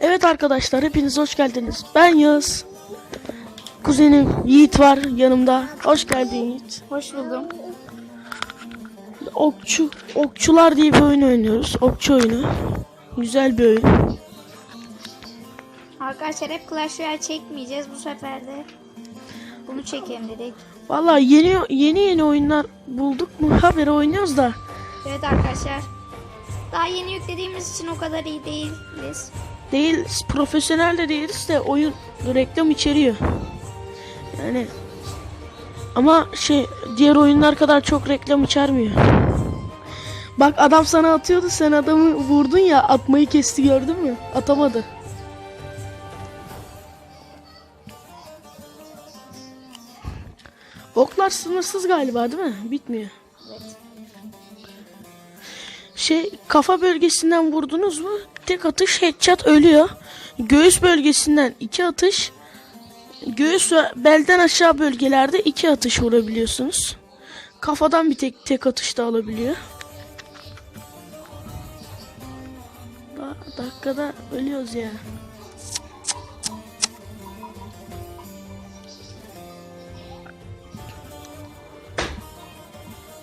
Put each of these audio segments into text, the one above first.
Evet arkadaşlar hepiniz hoş geldiniz. Ben Yağız. Kuzenim Yiğit var yanımda. Hoş geldin Yiğit. Hoş buldum. Okçu, Okçular diye bir oyun oynuyoruz. Okçu oyunu. Güzel bir oyun. Arkadaşlar hep Clash Royale çekmeyeceğiz bu sefer de. Bunu çekelim dedik. Vallahi yeni yeni yeni oyunlar bulduk mu haberi oynuyoruz da. Evet arkadaşlar. Daha yeni yüklediğimiz için o kadar iyi değiliz. Değil profesyonel de değiliz de oyun reklam içeriyor. Yani ama şey diğer oyunlar kadar çok reklam içermiyor. Bak adam sana atıyordu sen adamı vurdun ya atmayı kesti gördün mü? Atamadı. Oklar sınırsız galiba değil mi? Bitmiyor. Evet. Şey kafa bölgesinden vurdunuz mu? Tek atış headshot ölüyor. Göğüs bölgesinden iki atış. Göğüs ve belden aşağı bölgelerde iki atış vurabiliyorsunuz. Kafadan bir tek tek atış da alabiliyor. Da, dakikada ölüyoruz ya.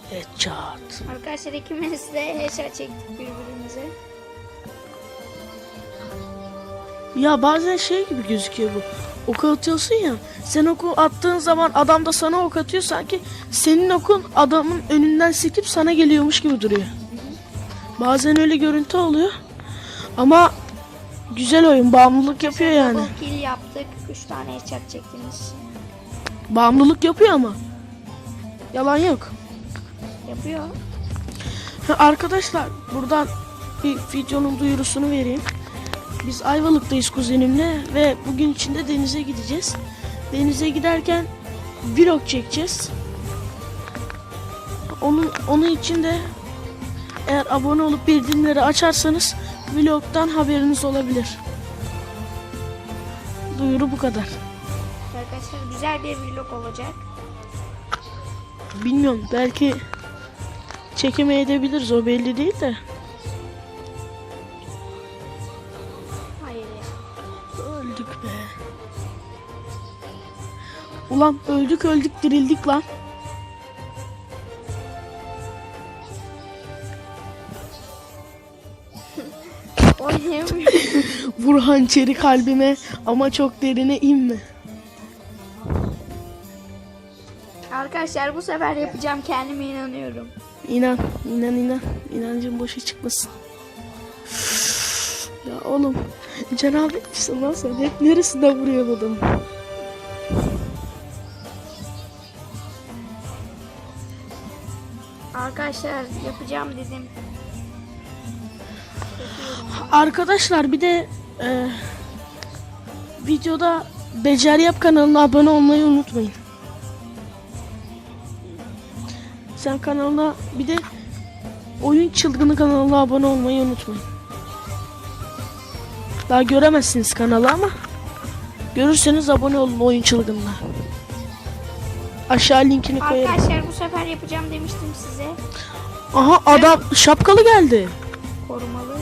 Headshot. Arkadaşlar ikimiz de headshot çektik birbirimize. Ya bazen şey gibi gözüküyor bu. Ok atıyorsun ya. Sen oku attığın zaman adam da sana ok atıyor sanki senin okun adamın önünden sekip sana geliyormuş gibi duruyor. Bazen öyle görüntü oluyor. Ama güzel oyun. Bağımlılık yapıyor yani. Kill yaptık. 3 tane headshot çektiniz. Bağımlılık yapıyor ama. Yalan yok. Yapıyor. Ha, Arkadaşlar buradan bir videonun duyurusunu vereyim. Biz Ayvalık'tayız kuzenimle ve bugün içinde denize gideceğiz. Denize giderken vlog çekeceğiz. Onun onun için de eğer abone olup bildirimleri açarsanız vlogdan haberiniz olabilir. Duyuru bu kadar. Arkadaşlar güzel bir vlog olacak. Bilmiyorum belki çekemeyebiliriz o belli değil de. Öldük be. Ulan öldük öldük dirildik lan. Vur hançeri kalbime ama çok derine inme. Arkadaşlar bu sefer yapacağım kendime inanıyorum. İnan, inan inan. İnancın boşa çıkmasın. ya oğlum. Cenab-ı misin lan sen? Hep neresinden vuruyor adamı? Arkadaşlar yapacağım dedim. Arkadaşlar bir de e, videoda Beceri Yap kanalına abone olmayı unutmayın. Sen kanalına bir de Oyun Çılgını kanalına abone olmayı unutmayın. Daha göremezsiniz kanalı ama görürseniz abone olun Oyun Çılgın'la. Aşağı linkini koyarım. Arkadaşlar bu sefer yapacağım demiştim size. Aha adam şapkalı geldi. Korumalı.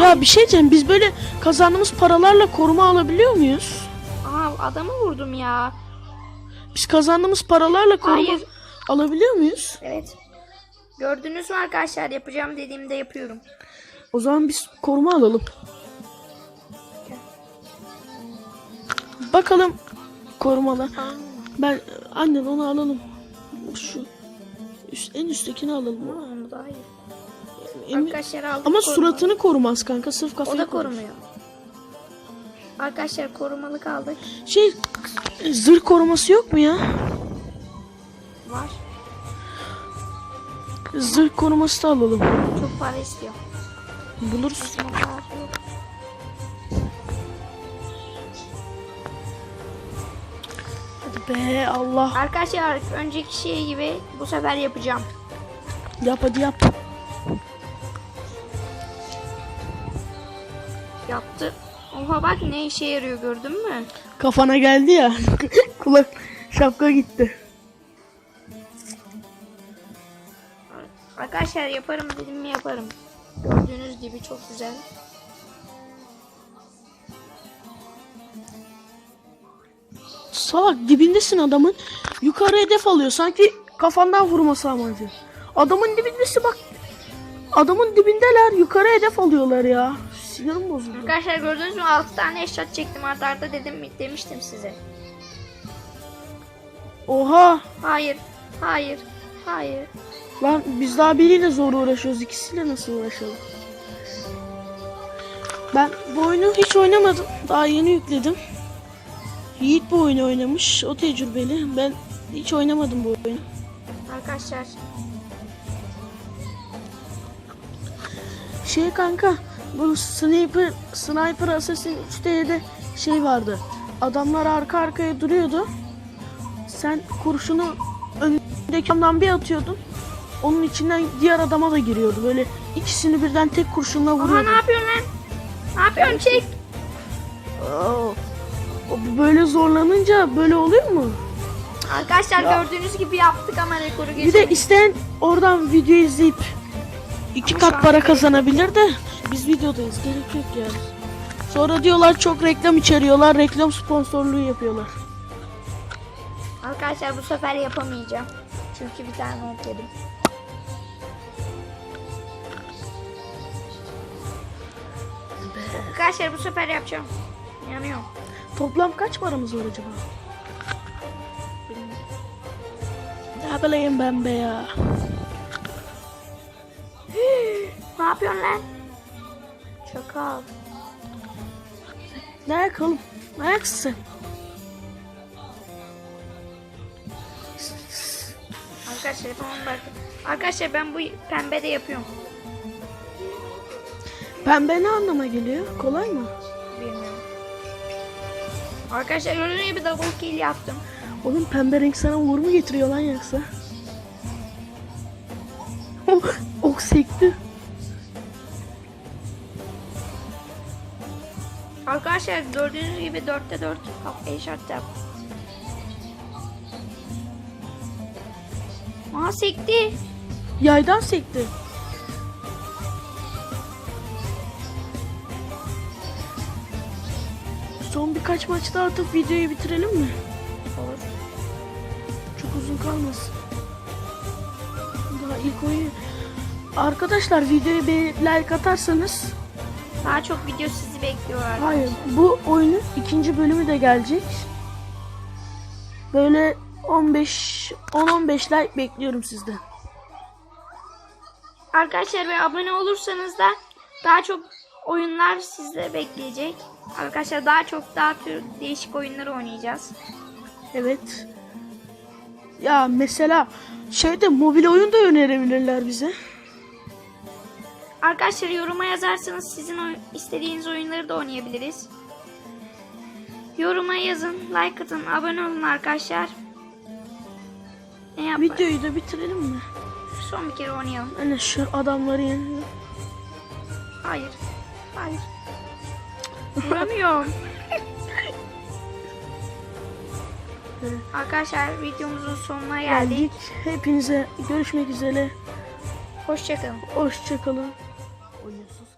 Ya bir şey diyeceğim biz böyle kazandığımız paralarla koruma alabiliyor muyuz? Aha adamı vurdum ya. Biz kazandığımız paralarla koruma Hayır. alabiliyor muyuz? Evet. Gördünüz mü arkadaşlar yapacağım dediğimde yapıyorum. O zaman biz koruma alalım. Bakalım korumalar. Ben annen onu alalım. Şu üst, en üsttekini alalım. Ama onu daha iyi. Arkadaşlar aldık Ama koruma. suratını korumaz kanka sırf O kafayı da korur. korumuyor. Arkadaşlar korumalı kaldık. Şey zırh koruması yok mu ya? Var. Zırh koruması da alalım. Çok para istiyor. Buluruz. Hadi be Allah. Arkadaşlar önceki şey gibi bu sefer yapacağım. Yap hadi yap. Yaptı. Oha bak ne işe yarıyor gördün mü? Kafana geldi ya. Kulak şapka gitti. Arkadaşlar yaparım dedim mi yaparım. Gördüğünüz gibi çok güzel. Salak dibindesin adamın. Yukarı hedef alıyor. Sanki kafandan vurması amacı. Adamın dibindesin bak. Adamın dibindeler. Yukarı hedef alıyorlar ya. Sinirim bozuldu. Arkadaşlar gördünüz mü 6 tane eşyat çektim arda arda dedim demiştim size. Oha. Hayır. Hayır. Hayır. Lan biz daha biriyle zor uğraşıyoruz. İkisiyle nasıl uğraşalım? Ben bu oyunu hiç oynamadım. Daha yeni yükledim. Yiğit bu oyunu oynamış. O tecrübeli. Ben hiç oynamadım bu oyunu. Arkadaşlar Şey kanka bu sniper sniper assassin 3D'de şey vardı. Adamlar arka arkaya duruyordu. Sen kurşunu önündeki adamdan bir atıyordun. Onun içinden diğer adama da giriyordu. Böyle ikisini birden tek kurşunla Aha vuruyordu. ne yapıyorsun lan? Ne yapıyorsun çek? Oo. O böyle zorlanınca böyle oluyor mu? Arkadaşlar Ya. gördüğünüz gibi yaptık ama rekoru Bir de geçemedik. isteyen oradan video izleyip iki Ama kat para kazanabilir de biz videodayız. Gerek yok yani. Sonra diyorlar çok reklam içeriyorlar. Reklam sponsorluğu yapıyorlar. Arkadaşlar bu sefer yapamayacağım. Çünkü bir tane not Arkadaşlar bu sefer yapacağım. Yanıyorum. Toplam kaç paramız var acaba? Ne bileyim ben be ya. Ne yapıyorsun lan? Çakal. Ne yakalım? Ne ayaksın sen? Arkadaşlar bakın. Arkadaşlar ben bu pembe de yapıyorum. Pembe ne anlama geliyor? Kolay mı? Bilmiyorum. Arkadaşlar gördüğünüz gibi double kill yaptım. Oğlum pembe renk sana uğur mu getiriyor lan yoksa? Oh, ok sekti. Arkadaşlar gördüğünüz gibi 4'te 4 kafayı şart yaptım. Aa sekti. Yaydan sekti. Son birkaç maçta artık videoyu bitirelim mi? Olur. Çok uzun kalmasın. Daha ilk oyun. Arkadaşlar videoyu bir like atarsanız Daha çok video sizi bekliyor arkadaşlar. Hayır bu oyunun ikinci bölümü de gelecek. Böyle 15 10-15 like bekliyorum sizden. Arkadaşlar ve abone olursanız da daha çok oyunlar sizle bekleyecek. Arkadaşlar daha çok daha tür değişik oyunları oynayacağız. Evet. Ya mesela şeyde mobil oyun da önerebilirler bize. Arkadaşlar yoruma yazarsanız sizin oy- istediğiniz oyunları da oynayabiliriz. Yoruma yazın, like atın, abone olun arkadaşlar. Ne yap? Videoyu da bitirelim mi? Son bir kere oynayalım. Hani şu adamları yenelim. Hayır. Hayır. Vuramıyorum. Arkadaşlar videomuzun sonuna geldik. Geldik. Hepinize görüşmek üzere. Hoşçakalın. Hoşçakalın. Oyunsuz.